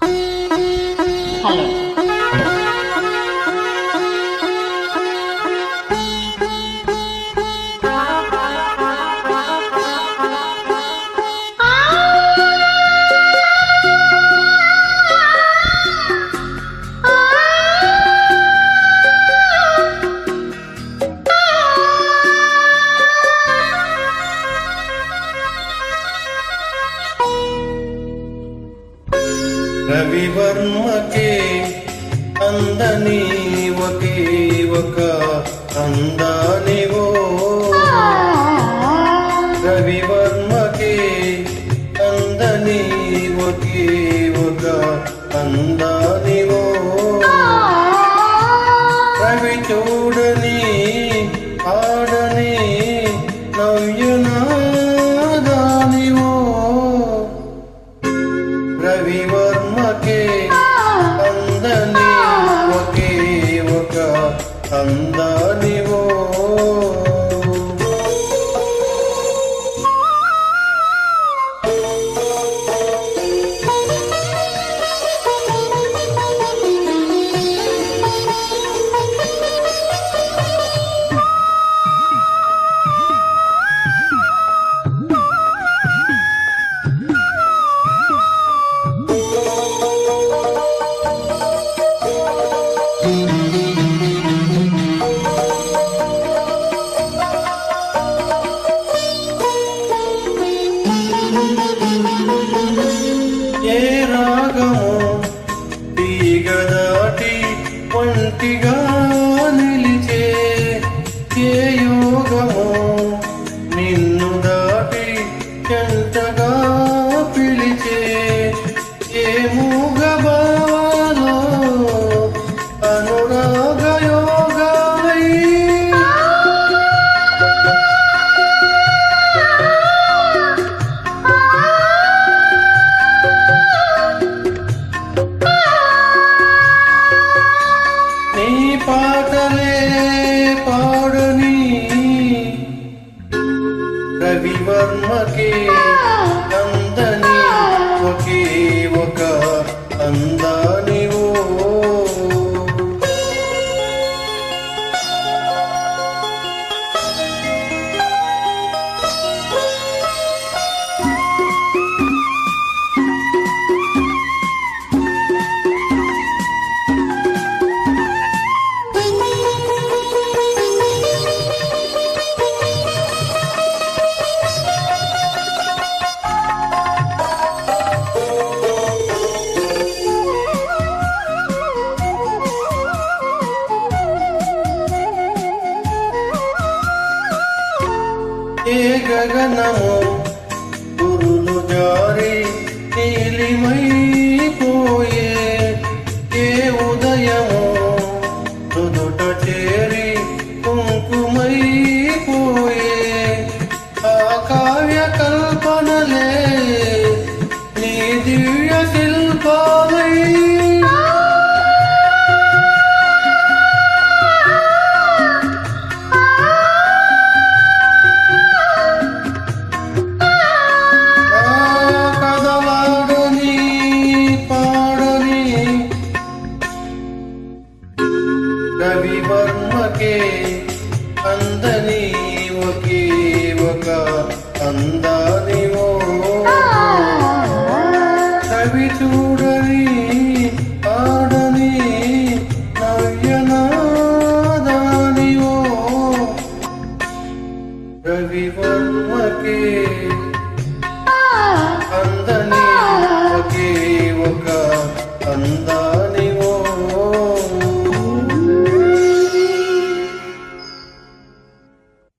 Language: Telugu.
Hello. రవివర్మకే అందని ఒకే ఒక అందానివో. రవివర్మకే అందని ఒకే ఒక అందానివో. రవి చూడని అందానివో ಶಕ್ತಿಗ পাটলে পড়নি রবিবর্মকে ఏ గగనము గురులు జారి నీలిమైపోయే ఏ ఉదయము రవివర్మకే అందని ఒకే ఒక అందానివో రవి చూడని ఆడని నవ్యనాదానివో రవివర్మకే అందని